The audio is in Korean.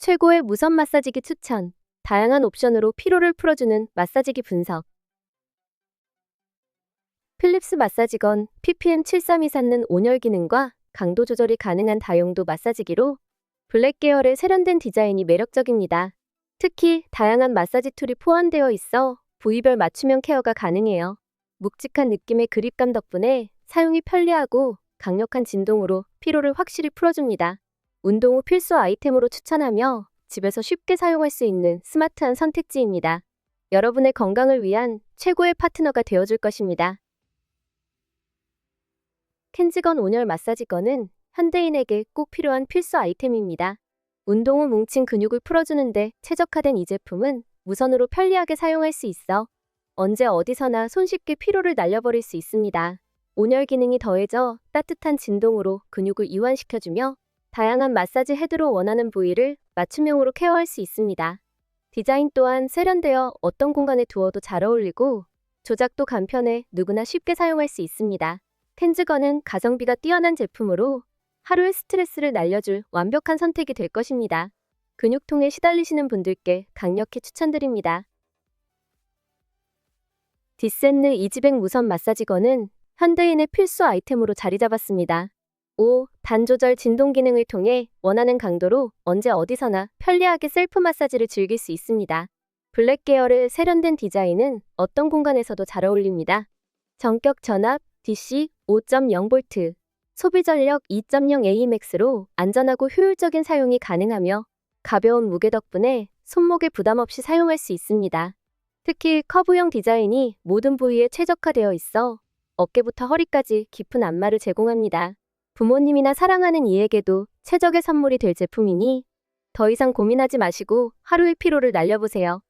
최고의 무선 마사지기 추천. 다양한 옵션으로 피로를 풀어주는 마사지기 분석. 필립스 마사지건 PPM 7324는 온열 기능과 강도 조절이 가능한 다용도 마사지기로 블랙 계열의 세련된 디자인이 매력적입니다. 특히 다양한 마사지 툴이 포함되어 있어 부위별 맞춤형 케어가 가능해요. 묵직한 느낌의 그립감 덕분에 사용이 편리하고 강력한 진동으로 피로를 확실히 풀어줍니다. 운동 후 필수 아이템으로 추천하며 집에서 쉽게 사용할 수 있는 스마트한 선택지입니다. 여러분의 건강을 위한 최고의 파트너가 되어줄 것입니다. 켄즈건 온열 마사지건은 현대인에게 꼭 필요한 필수 아이템입니다. 운동 후 뭉친 근육을 풀어주는데 최적화된 이 제품은 무선으로 편리하게 사용할 수 있어 언제 어디서나 손쉽게 피로를 날려버릴 수 있습니다. 온열 기능이 더해져 따뜻한 진동으로 근육을 이완시켜주며 다양한 마사지 헤드로 원하는 부위를 맞춤형으로 케어할 수 있습니다. 디자인 또한 세련되어 어떤 공간에 두어도 잘 어울리고 조작도 간편해 누구나 쉽게 사용할 수 있습니다. 켄즈건은 가성비가 뛰어난 제품으로 하루의 스트레스를 날려줄 완벽한 선택이 될 것입니다. 근육통에 시달리시는 분들께 강력히 추천드립니다. 디센느 이지백 무선 마사지건은 현대인의 필수 아이템으로 자리 잡았습니다. 5. 단 조절 진동 기능을 통해 원하는 강도로 언제 어디서나 편리하게 셀프 마사지를 즐길 수 있습니다. 블랙 계열의 세련된 디자인은 어떤 공간에서도 잘 어울립니다. 전격 전압 DC 5.0V, 소비 전력 2.0 AMAX로 안전하고 효율적인 사용이 가능하며 가벼운 무게 덕분에 손목에 부담 없이 사용할 수 있습니다. 특히 커브형 디자인이 모든 부위에 최적화되어 있어 어깨부터 허리까지 깊은 안마를 제공합니다. 부모님이나 사랑하는 이에게도 최적의 선물이 될 제품이니 더 이상 고민하지 마시고 하루의 피로를 날려보세요.